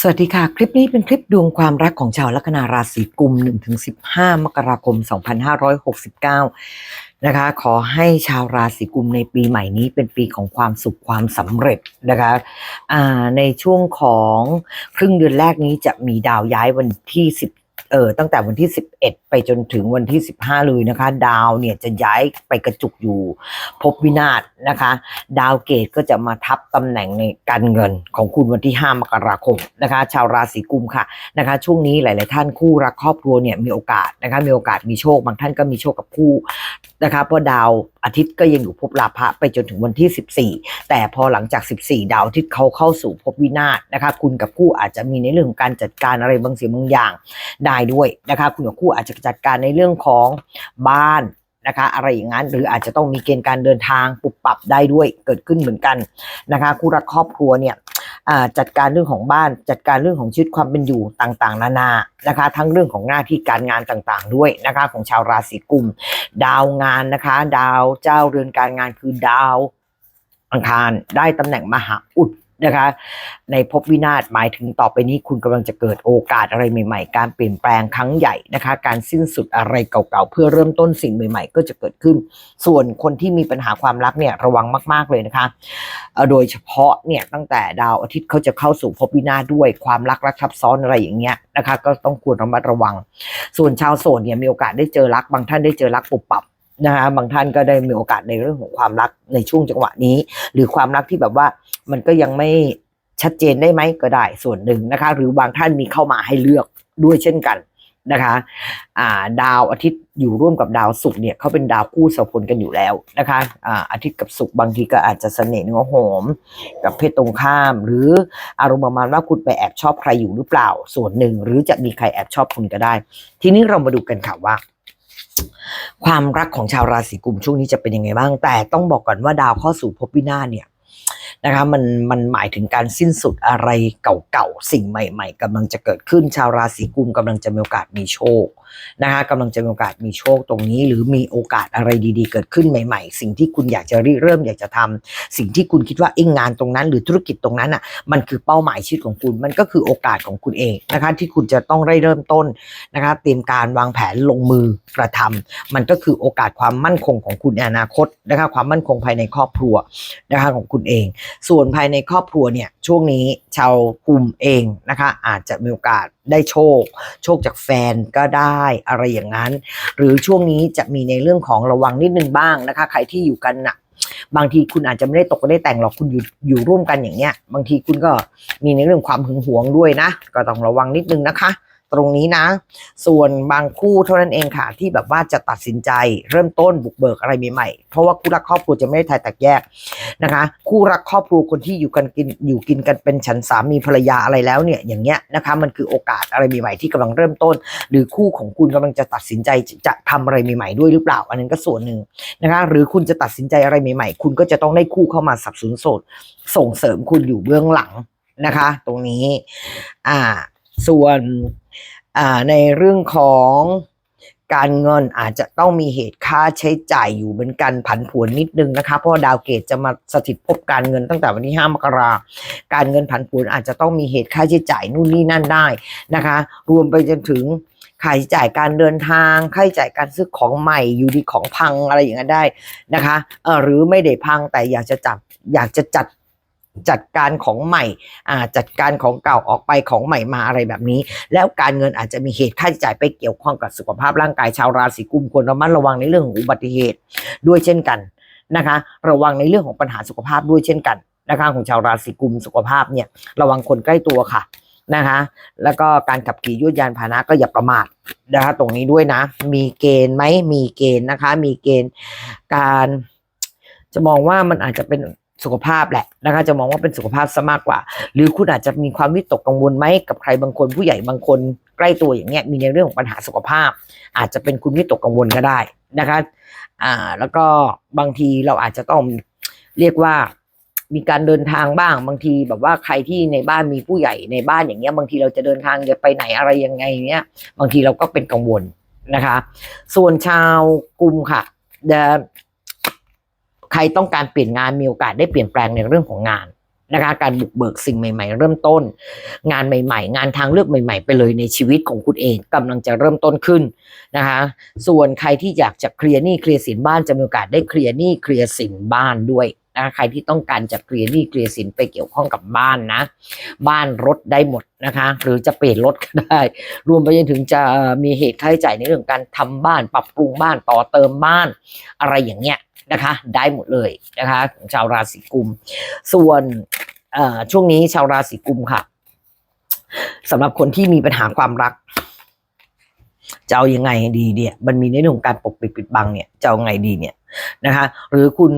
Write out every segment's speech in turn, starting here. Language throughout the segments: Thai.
สวัสดีค่ะ คลิปนี้เป็นคลิปดวงความรักของชาวลัคนาราศีกุม 1-15 มกราคม 2569 นะคะ ขอให้ชาวราศีกุมในปีใหม่นี้เป็นปีของความสุขความสำเร็จนะคะในช่วงของครึ่งเดือนแรกนี้จะมีดาวย้ายวันที่10 เออตั้งแต่วันที่ 11 ไปจนถึงวันที่ 15 เลยนะคะ ดาวเนี่ยจะย้ายไปกระจุกอยู่ภพวินาศนะคะ ดาวเกตก็จะมาทับตำแหน่งในการเงินของคุณวันที่ 5 มกราคมนะคะ ชาวราศีกุมค่ะนะคะ ช่วงนี้หลาย ๆ ท่านคู่รักครอบครัวเนี่ยมีโอกาสนะคะมีโอกาสมีโชคบางท่านก็มีโชคกับคู่ นะคะเพราะดาวอาทิตย์ก็ยังอยู่ภพลาภะไปจนถึงวันที่ 14 แต่พอหลังจาก 14 ดาวอาทิตย์เขาเข้าสู่ภพวินาศนะคะคุณกับคู่อาจจะมีในเรื่องของการจัดการอะไรบางสิ่งบางอย่างได้ด้วยนะคะคุณกับคู่อาจจะจัดการในเรื่องของบ้านนะคะอะไรอย่างนั้นหรืออาจจะต้องมีเกณฑ์การเดินทางปรับปรับได้ด้วยเกิดขึ้นเหมือนกันนะคะคู่รักครอบครัวเนี่ย จัดการเรื่องของบ้าน จัดการเรื่องของชีวิตความเป็นอยู่ต่างๆ นานานะคะ ทั้งเรื่องของหน้าที่การงานต่างๆ ด้วยนะคะของชาวราศีกุม ดาวงานนะคะ ดาวเจ้าเรือนการงานคือดาวอังคารได้ตำแหน่งมหาอุด นะคะ ในภพวินาศหมายถึงต่อไปนี้คุณกำลังจะเกิดโอกาสอะไรใหม่ ๆ การเปลี่ยนแปลงครั้งใหญ่นะคะ การสิ้นสุดอะไรเก่าๆ เพื่อเริ่มต้นสิ่งใหม่ ๆ ก็จะเกิดขึ้น ส่วนคนที่มีปัญหาความรักเนี่ยระวังมาก ๆ เลยนะคะ โดยเฉพาะเนี่ยตั้งแต่ดาวอาทิตย์เขาจะเข้าสู่ภพวินาศด้วยความรักรักซับซ้อนอะไรอย่างเงี้ยนะคะ ก็ต้องควรระมัดระวัง ส่วนชาวโสดเนี่ยมีโอกาสได้เจอรัก บางท่านได้เจอรักปุบปับนะคะบางท่านก็ได้มีโอกาสในเรื่องของความรักในช่วงจังหวะนี้ หรือความรักที่แบบว่า มันก็ยังไม่ชัดเจนได้ไหมก็ได้ส่วนหนึ่งนะคะ หรือบางท่านมีเข้ามาให้เลือกด้วยเช่นกันนะคะอ่าดาวอาทิตย์อยู่ร่วมกับดาวศุกร์เนี่ยเขาเป็นดาวคู่สัมพลกันอยู่แล้วนะคะอ่าอาทิตย์กับศุกร์บางทีก็อาจจะเสน่ห์เนื้อหอมกับเพศตรงข้าม หรืออารมณ์ประมาณว่าคุณไปแอบชอบใครอยู่หรือเปล่า ส่วนหนึ่งหรือจะมีใครแอบชอบคุณก็ได้ ทีนี้เรามาดูกันค่ะว่า ความรักของชาวราศีกุมช่วงนี้จะเป็นยังไงบ้าง แต่ต้องบอกก่อนว่าดาวเข้าสู่ภพวินาศเนี่ย นะคะมันมันหมายถึงการสิ้นสุดอะไรเก่าๆ สิ่งใหม่ ๆกำลังจะเกิดขึ้นชาวราศีกุมกำลังจะมีโอกาสมีโชคนะคะกำลังจะมีโอกาสมีโชคตรงนี้ หรือมีโอกาสอะไรดีๆ เกิดขึ้นใหม่ ๆ สิ่งที่คุณอยากจะริเริ่มอยากจะทำสิ่งที่คุณคิดว่าเอ้งงานตรงนั้น หรือธุรกิจตรงนั้นอะมันคือเป้าหมายชีวิตของคุณมันก็คือโอกาสของคุณเองนะคะที่คุณจะต้องได้เริ่มต้นนะคะเตรียมการวางแผนลงมือกระทำมันก็คือโอกาสความมั่นคงของคุณในอนาคตนะคะความมั่นคงภายในครอบครัวนะคะของคุณเองส่วนภายในครอบครัวเนี่ยช่วงนี้ชาวกลุ่มเองนะคะ อาจจะมีโอกาสได้โชค โชคจากแฟนก็ได้อะไรอย่างนั้น หรือช่วงนี้จะมีในเรื่องของระวังนิดนึงบ้างนะคะ ใครที่อยู่กันน่ะบางทีคุณอาจจะไม่ได้ตกไม่ได้แต่งหรอกคุณอยู่อยู่ร่วมกันอย่างเงี้ย บางทีคุณก็มีในเรื่องความหึงหวงด้วยนะ ก็ต้องระวังนิดนึงนะคะ ตรงนี้นะ ส่วนบางคู่เท่านั้นเองค่ะ ที่แบบว่าจะตัดสินใจเริ่มต้นบุกเบิกอะไรใหม่ๆเพราะว่าคู่รักครอบครัวจะไม่ได้ทายแตกแยกนะคะ คู่รักครอบครัวคนที่อยู่กันกินอยู่กินกันเป็นฉันสามีภรรยาอะไรแล้วเนี่ยอย่างเงี้ยนะคะมันคือโอกาสอะไรใหม่ๆที่กำลังเริ่มต้น หรือคู่ของคุณกำลังจะตัดสินใจจะทำอะไรใหม่ๆด้วยหรือเปล่า อันนั้นก็ส่วนหนึ่งนะคะหรือคุณจะตัดสินใจอะไรใหม่ ๆ คุณก็จะต้องได้คู่เข้ามาสับสนโสดส่งเสริมคุณอยู่เบื้องหลังนะคะ ตรงนี้ อ่า ส่วน ในเรื่องของการเงินอาจจะต้องมีเหตุค่าใช้จ่ายอยู่เหมือนกันผันผวนนิดนึงนะคะ เพราะดาวเกตจะมาสถิตภพการเงินตั้งแต่วันที่ 5 มกราการเงินผันผวนอาจจะต้องมีเหตุค่าใช้จ่ายนู่นนี่นั่นได้นะคะ รวมไปจนถึงค่าใช้จ่ายการเดินทางค่าใช้จ่ายการซื้อของใหม่อยู่ดีของพังอะไรอย่างนั้นได้นะคะเออหรือไม่ได้พังแต่อยากจะจับอยากจะจัด จัดการของใหม่อ่าจัดการของเก่าออกไปของใหม่มาอะไรแบบนี้ แล้วการเงินอาจจะมีเหตุค่าใช้จ่ายไปเกี่ยวข้องกับสุขภาพร่างกายชาวราศีกุมควรระมัดระวังในเรื่องของอุบัติเหตุด้วยเช่นกันนะคะ ระวังในเรื่องของปัญหาสุขภาพด้วยเช่นกันนะคะของชาวราศีกุมสุขภาพเนี่ยระวังคนใกล้ตัวค่ะนะคะ แล้วก็การขับขี่ยวดยานพาหนะก็อย่าประมาทนะคะตรงนี้ด้วยนะ มีเกณฑ์ไหมมีเกณฑ์นะคะ มีเกณฑ์การจะมองว่ามันอาจจะเป็น สุขภาพแหละนะคะ จะมองว่าเป็นสุขภาพซะมากกว่า หรือคุณอาจจะมีความวิตกกังวลไหมกับใครบางคนผู้ใหญ่บางคนใกล้ตัวอย่างเงี้ยมีในเรื่องของปัญหาสุขภาพ อาจจะเป็นคุณวิตกกังวลก็ได้นะคะอ่าแล้วก็บางทีเราอาจจะต้องเรียกว่ามีการเดินทางบ้างบางทีแบบว่าใครที่ในบ้านมีผู้ใหญ่ในบ้านอย่างเงี้ย บางทีเราจะเดินทางจะไปไหนอะไรยังไงเนี้ย บางทีเราก็เป็นกังวลนะคะ ส่วนชาวกลุ่มค่ะเด ใครต้องการเปลี่ยนงานมีโอกาสได้เปลี่ยนแปลงในเรื่องของงานนะคะการบุกเบิกสิ่งใหม่ ๆ เริ่มต้น งานใหม่ ๆ งานทางเลือกใหม่ ๆ ไปเลยในชีวิตของคุณเองกำลังจะเริ่มต้นขึ้นนะคะส่วนใครที่อยากจะเคลียร์หนี้เคลียร์สินบ้านจะมีโอกาสได้เคลียร์หนี้เคลียร์สินบ้านด้วย นะใครที่ต้องการจะเคลียร์หนี้เคลียร์สินไปเกี่ยวข้องกับบ้านนะ บ้านรถได้หมดนะคะ หรือจะเปลี่ยนรถก็ได้ รวมไปจนถึงจะมีเหตุค่าใช้จ่ายในเรื่องการทำบ้านปรับปรุงบ้านต่อเติมบ้าน อะไรอย่างเงี้ยนะคะ ได้หมดเลยนะคะของชาวราศีกุม ส่วนช่วงนี้ชาวราศีกุมค่ะสำหรับคนที่มีปัญหาความรักจะเอายังไงดีเนี่ย มันมีในเรื่องของการปกปิดปิดบังเนี่ยจะเอาไงดีเนี่ยนะคะ หรือคุณ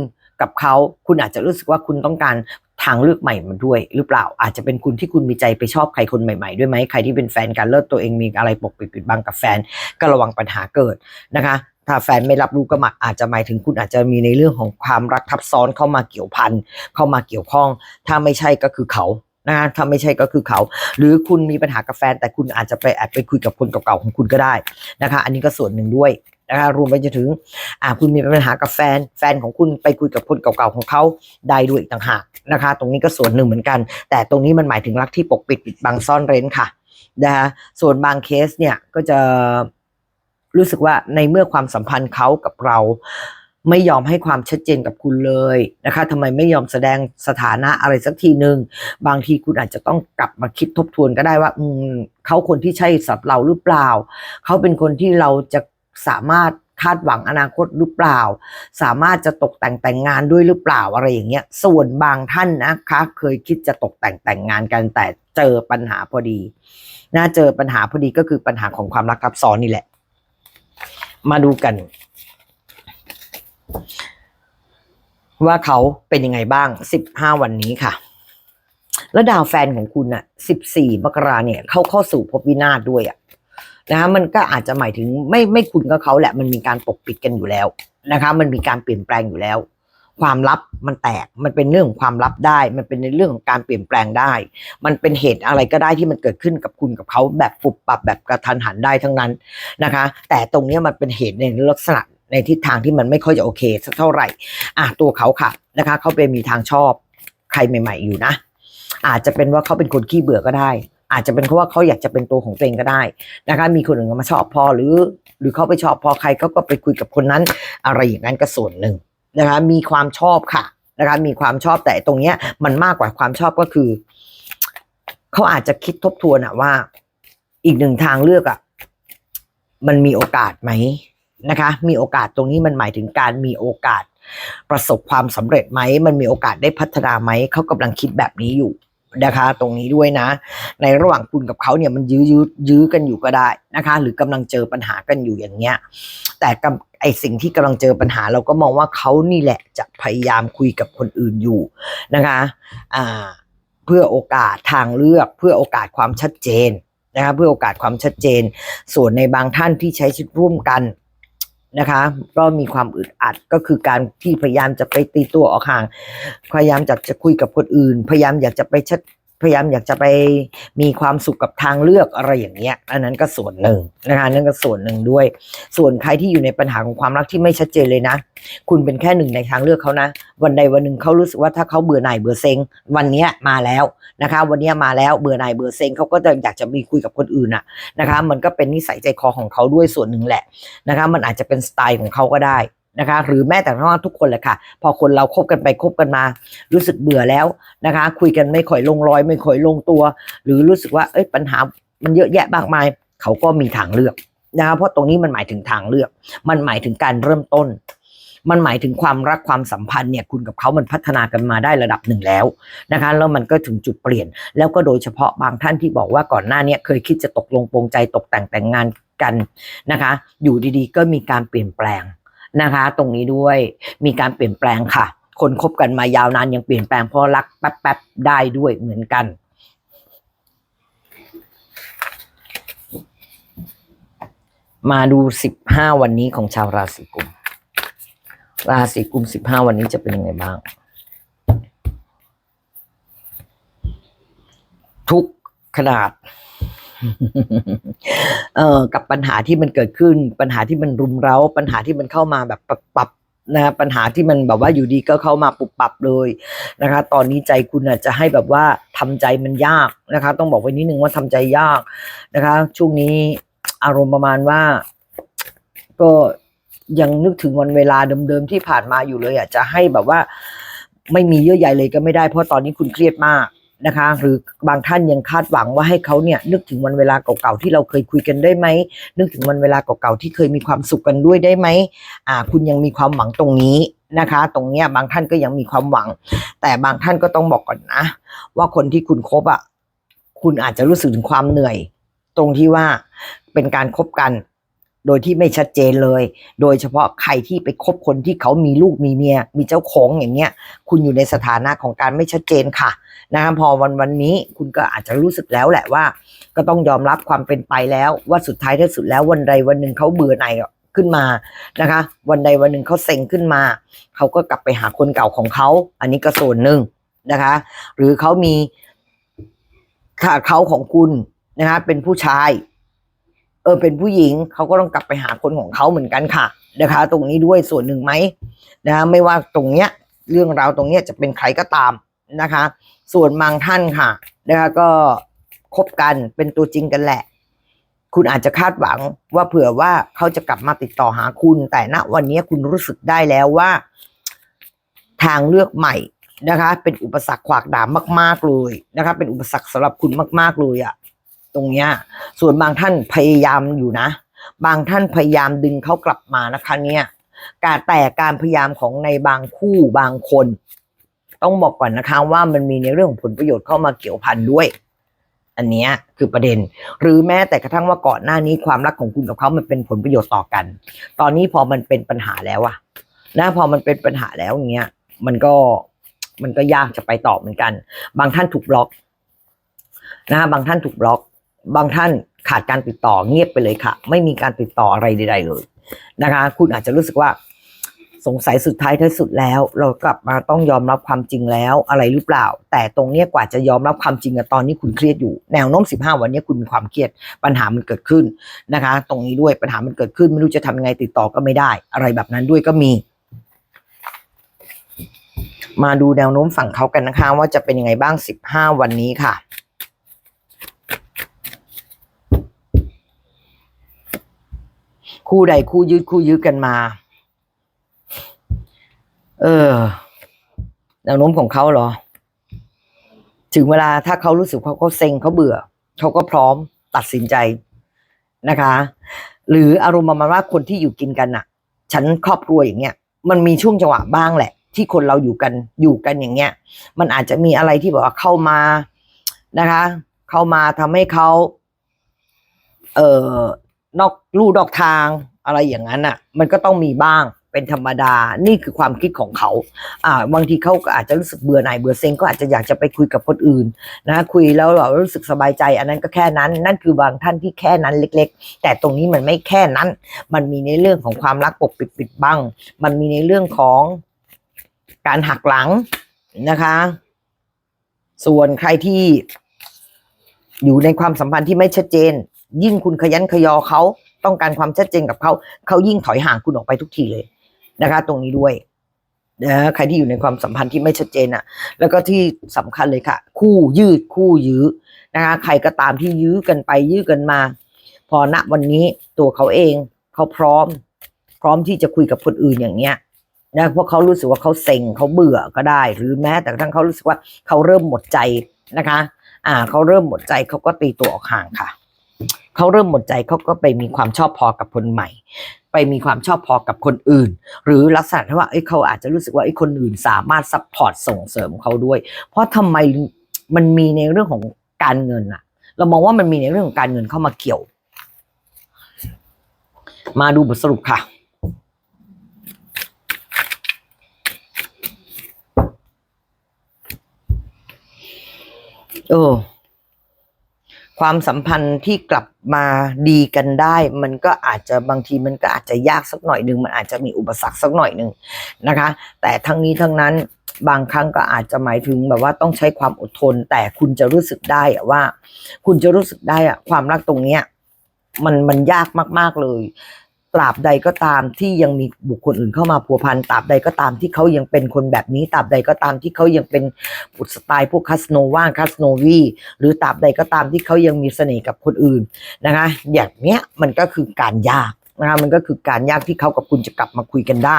กับเขาคุณอาจจะรู้สึกว่าคุณต้องการทางเลือกใหม่มาด้วย หรือเปล่าอาจจะเป็นคุณที่คุณมีใจไปชอบใครคนใหม่ๆด้วยไหมใครที่เป็นแฟนกันเลิกตัวเองมีอะไรปกปิดปิดบังกับแฟนก็ระวังปัญหาเกิดนะคะถ้าแฟนไม่รับรู้ก็มาอาจจะหมายถึงคุณอาจจะมีในเรื่องของความรักทับซ้อนเข้ามาเกี่ยวพันเข้ามาเกี่ยวข้อง ถ้าไม่ใช่ก็คือเขานะคะถ้าไม่ใช่ก็คือเขา หรือคุณมีปัญหากับแฟน แต่คุณอาจจะไปแอบไปคุยกับคนเก่าๆของคุณก็ได้นะคะ อันนี้ก็ส่วนหนึ่งด้วย นะคะรวมไปจนถึงอ่าคุณมีปัญหากับแฟน แฟนของคุณไปคุยกับคนเก่าๆของเขาได้ด้วยอีกต่างหากนะคะ ตรงนี้ก็ส่วนหนึ่งเหมือนกัน แต่ตรงนี้มันหมายถึงรักที่ปกปิดปิดบังซ่อนเร้นค่ะนะคะส่วนบางเคสเนี่ยก็จะรู้สึกว่าในเมื่อความสัมพันธ์เขากับเราไม่ยอมให้ความชัดเจนกับคุณเลยนะคะทำไมไม่ยอมแสดงสถานะอะไรสักทีหนึ่งบางทีคุณอาจจะต้องกลับมาคิดทบทวนก็ได้ว่า อืมเขาคนที่ใช่สำหรับเราหรือเปล่า เขาเป็นคนที่เราจะ สามารถคาดหวังอนาคตหรือเปล่า สามารถจะตกแต่งแต่งงานด้วยหรือเปล่าอะไรอย่างเงี้ย ส่วนบางท่านนะคะ เคยคิดจะตกแต่งแต่งงานกันแต่เจอปัญหาพอดี น่าเจอปัญหาพอดีก็คือปัญหาของความรักทับซ้อนนี่แหละ มาดูกัน ว่าเขาเป็นยังไงบ้าง15วันนี้ค่ะ แล้วดาวแฟนของคุณน่ะ14มกราเนี่ย เขาเข้าสู่ภพวินาศด้วยอะ นะคะมันก็อาจจะหมายถึงไม่ไม่คุณกับเขาแหละมันมีการปกปิดกันอยู่แล้วนะคะ มันมีการเปลี่ยนแปลงอยู่แล้ว ความลับมันแตกมันเป็นเรื่องของความลับได้ มันเป็นในเรื่องของการเปลี่ยนแปลงได้ มันเป็นเหตุอะไรก็ได้ที่มันเกิดขึ้นกับคุณกับเขาแบบปุบปับแบบกระทันหันได้ทั้งนั้นนะคะ แต่ตรงนี้มันเป็นเหตุในลักษณะในทิศทางที่มันไม่ค่อยจะโอเคสักเท่าไหร่อะตัวเขาค่ะนะคะ เขาไปมีทางชอบใครใหม่ ๆ อยู่นะ อาจจะเป็นว่าเขาเป็นคนขี้เบื่อก็ได้ อาจจะเป็นเพราะว่าเขาอยากจะเป็นตัวของตัวเองก็ได้นะคะ มีคนอื่นมาชอบพอหรือ หรือเขาไปชอบพอใครเขาก็ไปคุยกับคนนั้น อะไรอย่างนั้นก็ส่วนหนึ่งนะคะ มีความชอบค่ะนะคะมีความชอบแต่ตรงเนี้ย มันมากกว่าความชอบก็คือเขาอาจจะคิดทบทวนอะว่า อีกหนึ่งทางเลือกอะมันมีโอกาสไหมนะคะ มีโอกาสตรงนี้มันหมายถึงการมีโอกาส ประสบความสำเร็จไหม มันมีโอกาสได้พัฒนาไหมเขากำลังคิดแบบนี้อยู่ นะคะตรงนี้ด้วยนะ ในระหว่างคุณกับเขาเนี่ยมันยื้อยื้อยื้อกันอยู่ก็ได้นะคะ หรือกำลังเจอปัญหากันอยู่อย่างเงี้ยแต่กำไอสิ่งที่กำลังเจอปัญหาเราก็มองว่าเขานี่แหละจะพยายามคุยกับคนอื่นอยู่นะคะอ่าเพื่อโอกาสทางเลือกเพื่อโอกาสความชัดเจนนะคะเพื่อโอกาสความชัดเจน ส่วนในบางท่านที่ใช้ชีวิตร่วมกัน นะคะ ก็มีความอึดอัดก็คือการที่พยายามจะไปตีตัวออกห่าง พยายามจะจะคุยกับคนอื่น พยายามอยากจะไปชัด พยายามอยากจะไปมีความสุขกับทางเลือกอะไรอย่างเงี้ย อันนั้นก็ส่วนหนึ่งนะคะนั่นก็ส่วนหนึ่งด้วย ส่วนใครที่อยู่ในปัญหาของความรักที่ไม่ชัดเจนเลยนะ คุณเป็นแค่หนึ่งในทางเลือกเขานะ วันใดวันหนึ่งเขารู้สึกว่าถ้าเขาเบื่อหน่ายเบื่อเซ็ง วันนี้มาแล้วนะคะ วันนี้มาแล้วเบื่อหน่ายเบื่อเซ็งเขาก็จะอยากจะมีคุยกับคนอื่นอะนะคะ มันก็เป็นนิสัยใจคอของเขาด้วยส่วนหนึ่งแหละนะคะ มันอาจจะเป็นสไตล์ของเขาก็ได้ นะคะ หรือแม้แต่ว่าทุกคนเลยค่ะ พอคนเราคบกันไปคบกันมา รู้สึกเบื่อแล้วนะคะ คุยกันไม่ค่อยลงรอย ไม่ค่อยลงตัว หรือรู้สึกว่าเอ้ยปัญหามันเยอะแยะมากมาย เขาก็มีทางเลือกนะคะเพราะตรงนี้มันหมายถึงทางเลือก มันหมายถึงการเริ่มต้น มันหมายถึงความรักความสัมพันธ์เนี่ยคุณกับเขามันพัฒนากันมาได้ระดับหนึ่งแล้วนะคะแล้วมันก็ถึงจุดเปลี่ยน แล้วก็โดยเฉพาะบางท่านที่บอกว่าก่อนหน้านี้เคยคิดจะตกลงปรงใจตกแต่งแต่งงานกันนะคะ อยู่ดีๆ ก็มีการเปลี่ยนแปลง นะคะ ตรงนี้ด้วยมีการเปลี่ยนแปลงค่ะ คนคบกันมายาวนานยังเปลี่ยนแปลงเพราะรักแป๊บๆได้ด้วยเหมือนกันมาดูสิบห้าวันนี้ของชาวราศีกุม ราศีกุมสิบห้าวันนี้จะเป็นยังไงบ้าง ทุกขนาด เอ่อกับปัญหาที่มันเกิดขึ้น ปัญหาที่มันรุมเร้า ปัญหาที่มันเข้ามาแบบปรับปรับนะปัญหาที่มันแบบว่าอยู่ดีก็เข้ามาปุบปับเลยนะคะ ตอนนี้ใจคุณอาจจะให้แบบว่าทำใจมันยากนะคะ ต้องบอกไว้นิดนึงว่าทำใจยากนะคะ ช่วงนี้อารมณ์ประมาณว่า ก็ยังนึกถึงวันเวลาเดิมๆที่ผ่านมาอยู่เลยอะจะให้แบบว่า ไม่มีเยื่อใยเลยก็ไม่ได้เพราะตอนนี้คุณเครียดมาก นะคะ หรือบางท่านยังคาดหวังว่าให้เขาเนี่ยนึกถึงวันเวลาเก่าๆที่เราเคยคุยกันได้ไหมนึกถึงวันเวลาเก่าๆที่เคยมีความสุขกันด้วยได้ไหมอ่า คุณยังมีความหวังตรงนี้นะคะ ตรงเนี้ยบางท่านก็ยังมีความหวัง แต่บางท่านก็ต้องบอกก่อนนะ ว่าคนที่คุณคบอะคุณอาจจะรู้สึกถึงความเหนื่อย ตรงที่ว่าเป็นการคบกัน โดยที่ไม่ชัดเจนเลย โดยเฉพาะใครที่ไปคบคนที่เขามีลูกมีเมีย มีเจ้าของอย่างเงี้ย คุณอยู่ในสถานะของการไม่ชัดเจนค่ะนะคะพอวันวันนี้คุณก็อาจจะรู้สึกแล้วแหละว่า ก็ต้องยอมรับความเป็นไปแล้ว ว่าสุดท้ายที่สุดแล้ววันใดวันหนึ่งเขาเบื่อหน่ายขึ้นมานะคะ วันใดวันหนึ่งเขาเซ็งขึ้นมา เขาก็กลับไปหาคนเก่าของเขา อันนี้ก็ส่วนหนึ่งนะคะ หรือเขามีขาเขาของคุณนะคะเป็นผู้ชาย เออเป็นผู้หญิงเขาก็ต้องกลับไปหาคนของเขาเหมือนกันค่ะนะคะ ตรงนี้ด้วยส่วนหนึ่งไหมนะคะไม่ว่าตรงเนี้ยเรื่องราวตรงเนี้ยจะเป็นใครก็ตามนะคะ ส่วนบางท่านค่ะนะคะก็คบกันเป็นตัวจริงกันแหละ คุณอาจจะคาดหวังว่าเผื่อว่าเขาจะกลับมาติดต่อหาคุณ แต่ณวันนี้คุณรู้สึกได้แล้วว่า ทางเลือกใหม่นะคะ เป็นอุปสรรคขวากหนามมาก ๆเลยนะคะ เป็นอุปสรรคสำหรับคุณมาก ๆเลยอะ ตรงเนี้ย ส่วนบางท่านพยายามอยู่นะ บางท่านพยายามดึงเขากลับมานะคะเนี่ยการแต่การพยายามของในบางคู่บางคน ต้องบอกก่อนนะคะว่ามันมีในเรื่องของผลประโยชน์เข้ามาเกี่ยวพันด้วย อันนี้คือประเด็น หรือแม้แต่กระทั่งว่าก่อนหน้านี้ความรักของคุณกับเขามันเป็นผลประโยชน์ต่อกัน ตอนนี้พอมันเป็นปัญหาแล้วอะนะพอมันเป็นปัญหาแล้วอย่างเงี้ย มันก็มันก็ยากจะไปต่อเหมือนกัน บางท่านถูกบล็อกนะบางท่านถูกบล็อก บางท่านขาดการติดต่อเงียบไปเลยค่ะ ไม่มีการติดต่ออะไรใด ๆ เลยนะคะ คุณอาจจะรู้สึกว่าสงสัยสุดท้ายที่สุดแล้ว เรากลับมาต้องยอมรับความจริงแล้วอะไรหรือเปล่า แต่ตรงเนี้ยกว่าจะยอมรับความจริงอะตอนนี้คุณเครียดอยู่ แนวโน้ม 15 วันนี้คุณมีความเครียดปัญหามันเกิดขึ้นนะคะ ตรงนี้ด้วยปัญหามันเกิดขึ้น ไม่รู้จะทำยังไงติดต่อก็ไม่ได้ อะไรแบบนั้นด้วยก็มี มาดูแนวโน้มฝั่งเขากันนะคะ ว่าจะเป็นยังไงบ้าง 15 วันนี้ค่ะ คู่ใดคู่ยืดคู่ยื้อกันมา เออแนวโน้มของเขาเหรอ ถึงเวลาถ้าเขารู้สึกเขาเขาเซ็งเขาเบื่อ เขาก็พร้อมตัดสินใจนะคะ หรืออารมณ์ประมาณว่าคนที่อยู่กินกันน่ะฉันครอบครัวอย่างเงี้ย มันมีช่วงจังหวะบ้างแหละ ที่คนเราอยู่กันอยู่กันอย่างเงี้ย มันอาจจะมีอะไรที่แบบว่าเข้ามานะคะ เข้ามาทำให้เขาเอ่อ นอกลู่นอกทางอะไรอย่างนั้นอะ มันก็ต้องมีบ้างเป็นธรรมดา นี่คือความคิดของเขา อ่า บางทีเขาก็อาจจะรู้สึกเบื่อหน่ายเบื่อเซ็งก็อาจจะอยากจะไปคุยกับคนอื่นนะ คุยแล้วเรารู้สึกสบายใจ อันนั้นก็แค่นั้น นั่นคือบางท่านที่แค่นั้นเล็ก ๆ แต่ตรงนี้มันไม่แค่นั้น มันมีในเรื่องของความรักปกปิดปิดบัง มันมีในเรื่องของการหักหลังนะคะ ส่วนใครที่อยู่ในความสัมพันธ์ที่ไม่ชัดเจน ยิ่งคุณขยันขยอเขาต้องการความชัดเจนกับเขาเขายิ่งถอยห่างคุณออกไปทุกทีเลยนะคะ ตรงนี้ด้วยนะใครที่อยู่ในความสัมพันธ์ที่ไม่ชัดเจนอะแล้วก็ที่สำคัญเลยค่ะ คู่ยืดคู่ยื้อนะคะ ใครก็ตามที่ยื้อกันไปยื้อกันมา พอณวันนี้ตัวเขาเองเขาพร้อม พร้อมที่จะคุยกับคนอื่นอย่างเนี้ยนะเพราะเขารู้สึกว่าเขาเซ็งเขาเบื่อก็ได้ หรือแม้แต่ทั่งเขารู้สึกว่าเขาเริ่มหมดใจนะคะ อ่าเขาเริ่มหมดใจเขาก็ตีตัวออกห่างค่ะ เขาเริ่มหมดใจเขาก็ไปมีความชอบพอกับคนใหม่ ไปมีความชอบพอกับคนอื่น หรือลักษณะที่ว่าเอ้เขาอาจจะรู้สึกว่าไอ้คนอื่นสามารถซัพพอร์ตส่งเสริมเขาด้วย เพราะทำไมมันมีในเรื่องของการเงินอะเรามองว่ามันมีในเรื่องของการเงินเข้ามาเกี่ยว มาดูบทสรุปค่ะเออ ความสัมพันธ์ที่กลับมาดีกันได้ มันก็อาจจะบางทีมันก็อาจจะยากสักหน่อยหนึ่งมันอาจจะมีอุปสรรคสักหน่อยหนึ่งนะคะ แต่ทั้งนี้ทั้งนั้นบางครั้งก็อาจจะหมายถึงแบบว่าต้องใช้ความอดทน แต่คุณจะรู้สึกได้อะว่า คุณจะรู้สึกได้อะความรักตรงเนี้ยมันมันยากมาก ๆเลย ตราบใดก็ตามที่ยังมีบุคคลอื่นเข้ามาพัวพันตราบใดก็ตามที่เขายังเป็นคนแบบนี้ตราบใดก็ตามที่เขายังเป็นบุตรสไตล์พวกคาสโนวาคาสโนวีหรือตราบใดก็ตามที่เขายังมีเสน่ห์กับคนอื่นนะคะ อย่างเนี้ยมันก็คือการยากนะคะมันก็คือการยากที่เขากับคุณจะกลับมาคุยกันได้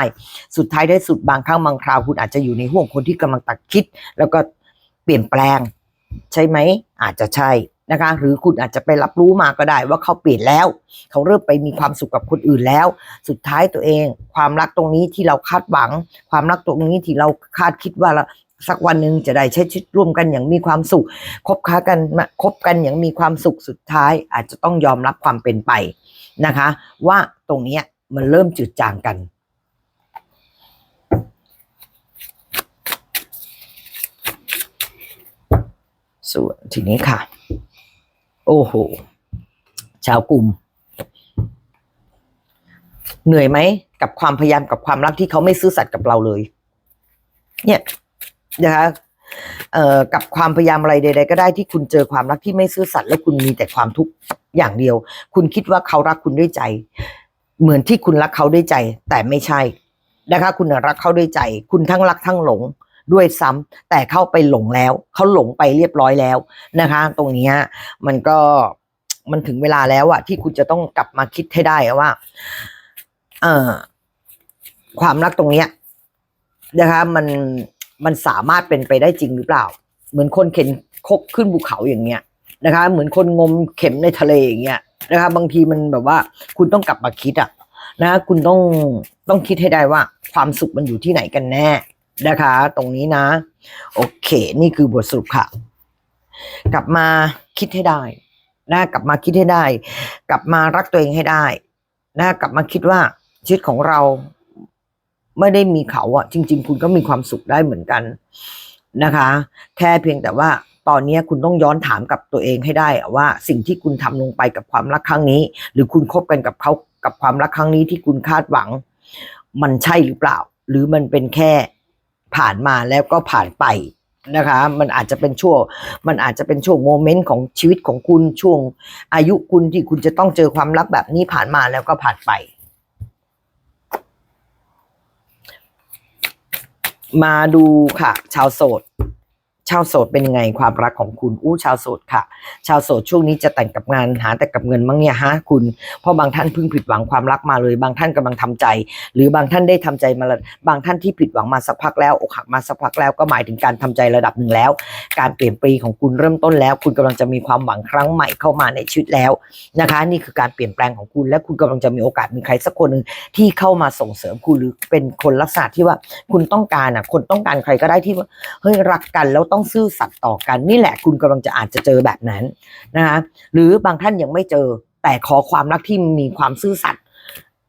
สุดท้ายได้สุดบางครั้งบางคราวคุณอาจจะอยู่ในห่วงคนที่กำลังตัดคิด แล้วก็เปลี่ยนแปลง ใช่ไหมอาจจะใช่ นะคะ หรือคุณอาจจะไปรับรู้มาก็ได้ว่าเขาเปลี่ยนแล้ว เขาเริ่มไปมีความสุขกับคนอื่นแล้ว สุดท้ายตัวเอง ความรักตรงนี้ที่เราคาดหวัง ความรักตรงนี้ที่เราคาดคิดว่าสักวันหนึ่งจะได้ใช้ชีวิตร่วมกันอย่างมีความสุขคบค้ากันคบกันอย่างมีความสุขสุดท้าย อาจจะต้องยอมรับความเป็นไปนะคะ ว่าตรงนี้มันเริ่มจืดจางกันส่วนทีนี้ค่ะ โอ้โห ชาวกลุ่ม เหนื่อยไหม กับความพยายามกับความรักที่เขาไม่ซื่อสัตย์กับเราเลย เนี่ยนะคะเอ่อกับความพยายามอะไรใด ๆ ก็ได้ที่คุณเจอความรักที่ไม่ซื่อสัตย์แล้วคุณมีแต่ความทุกข์อย่างเดียว คุณคิดว่าเขารักคุณด้วยใจ เหมือนที่คุณรักเขาด้วยใจ แต่ไม่ใช่นะคะ คุณรักเขาด้วยใจ คุณทั้งรักทั้งหลง ด้วยซ้ำแต่เข้าไปหลงแล้ว เขาหลงไปเรียบร้อยแล้วนะคะ ตรงนี้มันก็มันถึงเวลาแล้วอะที่คุณจะต้องกลับมาคิดให้ได้ว่า เอ่อ ความรักตรงเนี้ยนะคะมันมันสามารถเป็นไปได้จริงหรือเปล่า เหมือนคนเข็นคกขึ้นภูเขาอย่างเงี้ยนะคะ เหมือนคนงมเข็มในทะเลอย่างเงี้ยนะคะ บางทีมันแบบว่า คุณต้องกลับมาคิดอะนะ คุณต้องต้องคิดให้ได้ว่า ความสุขมันอยู่ที่ไหนกันแน่ นะคะ ตรงนี้นะ โอเค นี่คือบทสรุปค่ะ กลับมาคิดให้ได้นะกลับมาคิดให้ได้ กลับมารักตัวเองให้ได้นะกลับมาคิดว่าชีวิตของเราไม่ได้มีเขาอะจริง ๆ คุณก็มีความสุขได้เหมือนกันนะคะ แค่เพียงแต่ว่าตอนนี้คุณต้องย้อนถามกับตัวเองให้ได้ว่าสิ่งที่คุณทำลงไปกับความรักครั้งนี้ หรือคุณคบกันกับเขากับความรักครั้งนี้ที่คุณคาดหวัง มันใช่หรือเปล่า หรือมันเป็นแค่ ผ่านมาแล้วก็ผ่านไปนะคะ มันอาจจะเป็นช่วงมันอาจจะเป็นช่วงโมเมนต์ของชีวิตของคุณช่วงอายุคุณที่คุณจะต้องเจอความรักแบบนี้ผ่านมาแล้วก็ผ่านไป มาดูค่ะ ชาวโสด ชาวโสดเป็นยังไงความรักของคุณอู้ชาวโสดค่ะ ชาวโสดช่วงนี้จะแต่งกับงานหาแต่กับเงินมั้งเนี่ยฮะคุณเพราะบางท่านเพิ่งผิดหวังความรักมาเลย บางท่านกำลังทำใจ หรือบางท่านได้ทำใจมาบางท่านที่ผิดหวังมาสักพักแล้วอกหักมาสักพักแล้วก็หมายถึงการทำใจระดับหนึ่งแล้ว การเปลี่ยนปีของคุณเริ่มต้นแล้ว คุณกำลังจะมีความหวังครั้งใหม่เข้ามาในชีวิตแล้วนะคะ นี่คือการเปลี่ยนแปลงของคุณ และคุณกำลังจะมีโอกาสมีใครสักคนหนึ่งที่เข้ามาส่งเสริมคุณหรือเป็นคนลักษณะที่ว่าคุณต้องการอะคนต้องการใครก็ได้ที่เฮ้ยรักกันแล้วต้อง้องซื่อสัตย์ต่อกัน นี่แหละคุณกำลังจะอาจจะเจอแบบนั้นนะคะหรือบางท่านยังไม่เจอ แต่ขอความรักที่มีความซื่อสัตย์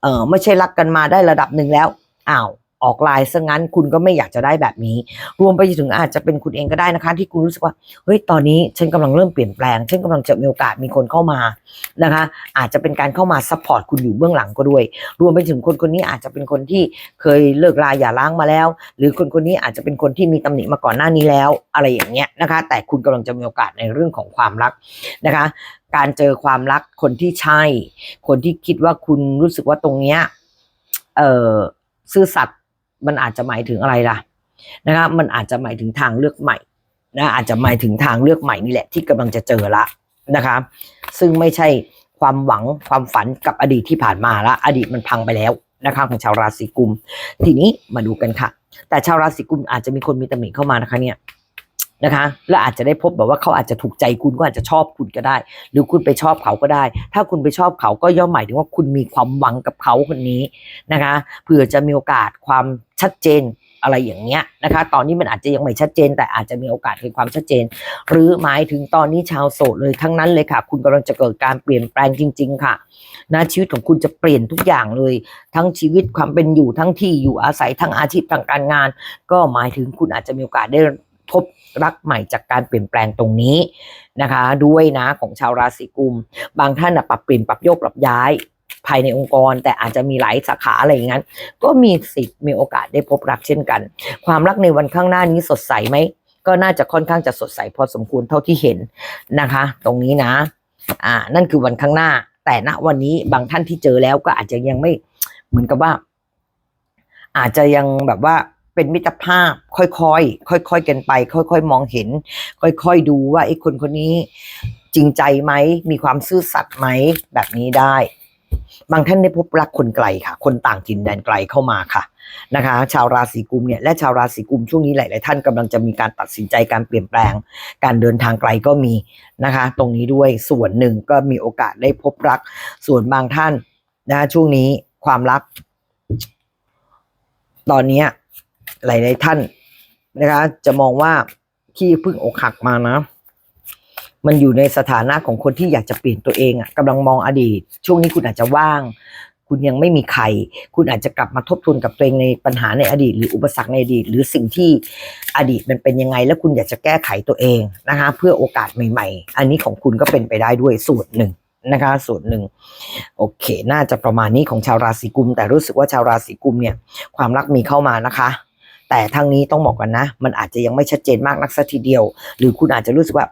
เออไม่ใช่รักกันมาได้ระดับหนึ่งแล้วอ้าว ออกลายซะงั้นคุณก็ไม่อยากจะได้แบบนี้ รวมไปถึงอาจจะเป็นคุณเองก็ได้นะคะ ที่คุณรู้สึกว่าเฮ้ยตอนนี้ฉันกำลังเริ่มเปลี่ยนแปลงฉันกำลังจะมีโอกาสมีคนเข้ามานะคะ อาจจะเป็นการเข้ามาซัพพอร์ตคุณอยู่เบื้องหลังก็ด้วย รวมไปถึงคนคนนี้อาจจะเป็นคนที่เคยเลิกลาอย่าล้างมาแล้ว หรือคนคนนี้อาจจะเป็นคนที่มีตำหนิมาก่อนหน้านี้แล้ว อะไรอย่างเงี้ยนะคะ แต่คุณกำลังจะมีโอกาสในเรื่องของความรักนะคะ การเจอความรักคนที่ใช่ คนที่คิดว่าคุณรู้สึกว่าตรงเนี้ยเออซื่อสัตย์ มันอาจจะหมายถึงอะไรล่ะนะคะมันอาจจะหมายถึงทางเลือกใหม่นะอาจจะหมายถึงทางเลือกใหม่นี่แหละที่กำลังจะเจอละนะคะซึ่งไม่ใช่ความหวังความฝันกับอดีตที่ผ่านมาละอดีตมันพังไปแล้วนะคะของชาวราศีกุม ทีนี้มาดูกันค่ะ แต่ชาวราศีกุมอาจจะมีคนมีตำหนิเข้ามานะคะเนี่ยนะคะ และอาจจะได้พบแบบว่าเขาอาจจะถูกใจคุณก็อาจจะชอบคุณก็ได้ หรือคุณไปชอบเขาก็ได้ ถ้าคุณไปชอบเขาก็ย่อมหมายถึงว่าคุณมีความหวังกับเขาคนนี้นะคะเผื่อจะมีโอกาสความ ชัดเจนอะไรอย่างเงี้ยนะคะ ตอนนี้มันอาจจะยังไม่ชัดเจน แต่อาจจะมีโอกาสเห็นความชัดเจน หรือหมายถึงตอนนี้ชาวโสดเลยทั้งนั้นเลยค่ะ คุณกำลังจะเกิดการเปลี่ยนแปลงจริง ๆ ค่ะนะชีวิตของคุณจะเปลี่ยนทุกอย่างเลย ทั้งชีวิตความเป็นอยู่ทั้งที่อยู่อาศัยทั้งอาชีพทางการงาน ก็หมายถึงคุณอาจจะมีโอกาสได้พบรักใหม่จากการเปลี่ยนแปลงตรงนี้นะคะ ด้วยนะของชาวราศีกุม บางท่านนะปรับเปลี่ยนปรับโยกปรับย้าย ภายในองค์กร แต่อาจจะมีหลายสาขาอะไรอย่างนั้น ก็มีสิทธิ์มีโอกาสได้พบรักเช่นกัน ความรักในวันข้างหน้านี้สดใสไหมก็น่าจะค่อนข้างจะสดใสพอสมควรเท่าที่เห็นนะคะ ตรงนี้นะ อ่า นั่นคือวันข้างหน้า แต่ณวันนี้บางท่านที่เจอแล้วก็อาจจะยังไม่เหมือนกับว่า อาจจะยังแบบว่าเป็นมิตรภาพ ค่อยๆค่อยๆกันไป ค่อย ๆ มองเห็น ค่อย ๆ ดูว่าไอ้คนคนนี้จริงใจไหมมีความซื่อสัตย์ไหมแบบนี้ได้ บางท่านได้พบรักคนไกลค่ะ คนต่างถิ่นแดนไกลเข้ามาค่ะนะคะ ชาวราศีกุมเนี่ยและชาวราศีกุมช่วงนี้หลาย ๆ ท่านกำลังจะมีการตัดสินใจการเปลี่ยนแปลง การเดินทางไกลก็มีนะคะ ตรงนี้ด้วยส่วนหนึ่งก็มีโอกาสได้พบรัก ส่วนบางท่านนะช่วงนี้ความรัก ตอนนี้หลาย ๆ ท่านนะคะ จะมองว่าที่เพิ่งอกหักมานะ มันอยู่ในสถานะของคนที่อยากจะเปลี่ยนตัวเองอะ่ะกำลังมองอดีต ช่วงนี้คุณอาจจะว่าง คุณยังไม่มีใคร คุณอาจจะกลับมาทบทวนกับตัวเองในปัญหาในอดีต หรืออุปสรรคในอดีต หรือสิ่งที่อดีตมันเป็นยังไง แล้วคุณอยากจะแก้ไขตัวเองนะคะเพื่อโอกาสใหม่ ๆ อันนี้ของคุณก็เป็นไปได้ด้วยส่วนหนึ่งนะคะส่วนหนึ่งโอเค น่าจะประมาณนี้ของชาวราศีกุม แต่รู้สึกว่าชาวราศีกุมเนี่ยความรักมีเข้ามานะคะ แต่ทางนี้ต้องบอกกันนะ มันอาจจะยังไม่ชัดเจนมากนักสักทีเดียว หรือคุณอาจจะรู้สึกว่า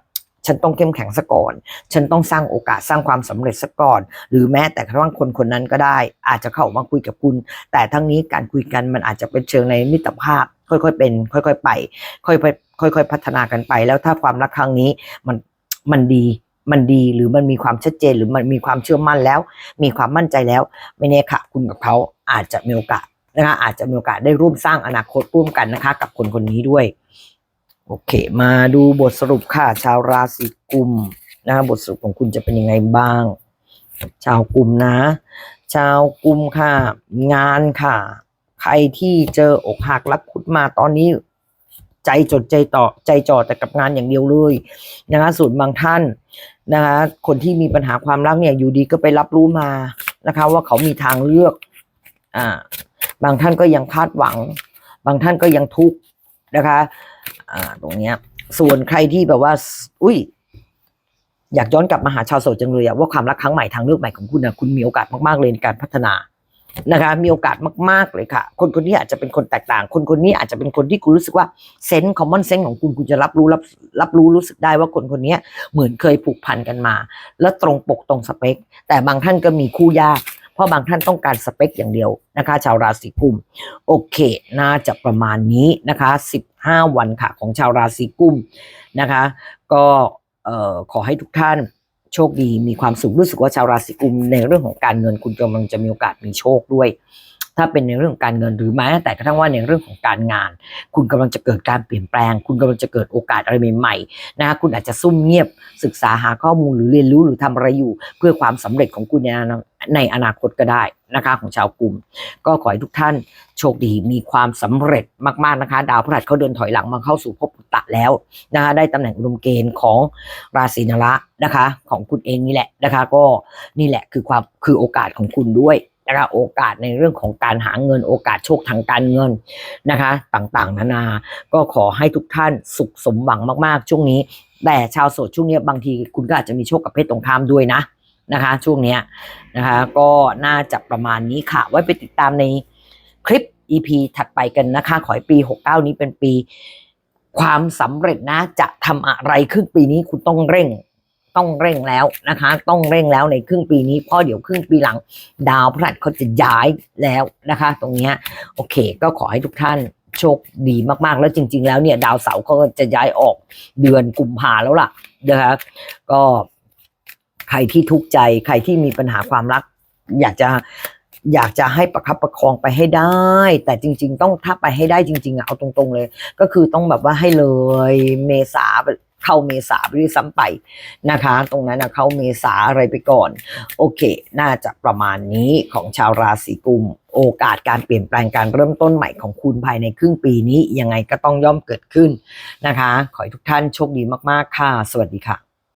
ฉันต้องเข้มแข็งซะก่อน ฉันต้องสร้างโอกาสสร้างความสำเร็จซะก่อน หรือแม้แต่กระทั่งคนคนนั้นก็ได้ อาจจะเข้ามาคุยกับคุณ แต่ทั้งนี้การคุยกันมันอาจจะเป็นเชิงในมิตรภาพ ค่อยๆเป็น ค่อยๆไป ค่อยๆค่อย ๆ พัฒนากันไป แล้วถ้าความรักครั้งนี้มันมันดีมันดีหรือมันมีความชัดเจนหรือมันมีความเชื่อมั่นแล้ว มีความมั่นใจแล้ว ไม่แน่ค่ะ คุณกับเขาอาจจะมีโอกาสนะคะอาจจะมีโอกาสได้ร่วมสร้างอนาคตร่วมกันนะคะ กับคนคนนี้ด้วย โอเค มาดูบทสรุปค่ะ ชาวราศีกุมนะคะบทสรุปของคุณจะเป็นยังไงบ้าง ชาวกุมนะ ชาวกุมค่ะ งานค่ะ ใครที่เจออกหักรักคุดมาตอนนี้ ใจจดใจต่อใจจ่อแต่กับงานอย่างเดียวเลยนะคะส่วนบางท่านนะคะคนที่มีปัญหาความรักเนี่ยอยู่ดีก็ไปรับรู้มานะคะ ว่าเขามีทางเลือกอ่าบางท่านก็ยังคาดหวัง บางท่านก็ยังทุกข์นะคะ อ่า ตรงเนี้ย ส่วนใครที่แบบว่า อุ้ย อยากย้อนกลับมาหาชาวโสดจังเลยอะว่าความรักครั้งใหม่ทางเลือกใหม่ของคุณนะคุณมีโอกาสมากๆเลยในการพัฒนานะคะ มีโอกาสมาก ๆเลยค่ะ คนคนนี้อาจจะเป็นคนแตกต่าง คนคนนี้อาจจะเป็นคนที่คุณรู้สึกว่าเซนส์คอมมอนเซนส์ของคุณคุณจะรับรู้รับรับรู้รู้สึกได้ว่าคนคนนี้เหมือนเคยผูกพันกันมา แล้วตรงปกตรงสเปค แต่บางท่านก็มีคู่ยากเพราะบางท่านต้องการสเปคอย่างเดียวนะคะ ชาวราศีกุมโอเค น่าจะประมาณนี้นะคะ 5 วันค่ะ ของชาวราศีกุมนะคะ ก็ขอให้ทุกท่านโชคดีมีความสุขรู้สึกว่าชาวราศีกุมในเรื่องของการเงินคุณกำลังจะมีโอกาสมีโชคด้วย ถ้าเป็นในเรื่องการเงินหรือแม้แต่กระทั่งว่าในเรื่องของการงาน คุณกำลังจะเกิดการเปลี่ยนแปลง คุณกำลังจะเกิดโอกาสอะไรใหม่ๆนะคะคุณอาจจะซุ่มเงียบศึกษาหาข้อมูลหรือเรียนรู้หรือทำอะไรอยู่ เพื่อความสำเร็จของคุณในอนาในอนาคตก็ได้นะคะของชาวกลุ่ม ก็ขอให้ทุกท่านโชคดีมีความสำเร็จมากๆนะคะ ดาวพฤหัสเขาเดินถอยหลังมาเข้าสู่ภพปุตะแล้วนะคะได้ตำแหน่งอุดมเกณฑ์ของราศีนระนะคะ ของคุณเองนี่แหละนะคะ ก็นี่แหละคือความคือโอกาสของคุณด้วย นะคะโอกาสในเรื่องของการหาเงินโอกาสโชคทางการเงินนะคะ ต่างๆ นานา ก็ขอให้ทุกท่านสุขสมหวังมากๆ ช่วงนี้ แต่ชาวโสดช่วงนี้บางทีคุณก็อาจจะมีโชคกับเพศตรงข้ามด้วยนะนะคะ ช่วงนี้นะคะก็น่าจะประมาณนี้ค่ะ ไว้ไปติดตามในคลิป EP ถัดไปกันนะคะ ขอให้ปี 69 นี้เป็นปี ความสำเร็จนะจะทำอะไรครึ่งปีนี้คุณต้องเร่ง ต้องเร่งแล้วนะคะ ต้องเร่งแล้วในครึ่งปีนี้เพราะเดี๋ยวครึ่งปีหลัง ดาวพฤหัสเขาจะย้ายแล้วนะคะ ตรงเนี้ยโอเค ก็ขอให้ทุกท่านโชคดีมากๆ แล้วจริง ๆ แล้วเนี่ยดาวเสาร์เขาก็จะย้ายออกเดือนกุมภาแล้วล่ะนะคะก็ใครที่ทุกข์ใจใครที่มีปัญหาความรัก อยากจะอยากจะให้ประคับประคองไปให้ได้ แต่จริง ๆ ต้องถ้าไปให้ได้จริง ๆอะเอาตรง ๆ เลย ก็คือต้องแบบว่าให้เลยเมษา เข้าเมษาไปด้วยซ้ำไปนะคะ ตรงนั้นนะเข้าเมษาอะไรไปก่อน โอเค น่าจะประมาณนี้ของชาวราศีกุม โอกาสการเปลี่ยนแปลงการเริ่มต้นใหม่ของคุณภายในครึ่งปีนี้ยังไงก็ต้องย่อมเกิดขึ้นนะคะ ขอให้ทุกท่านโชคดีมากๆค่ะ สวัสดีค่ะ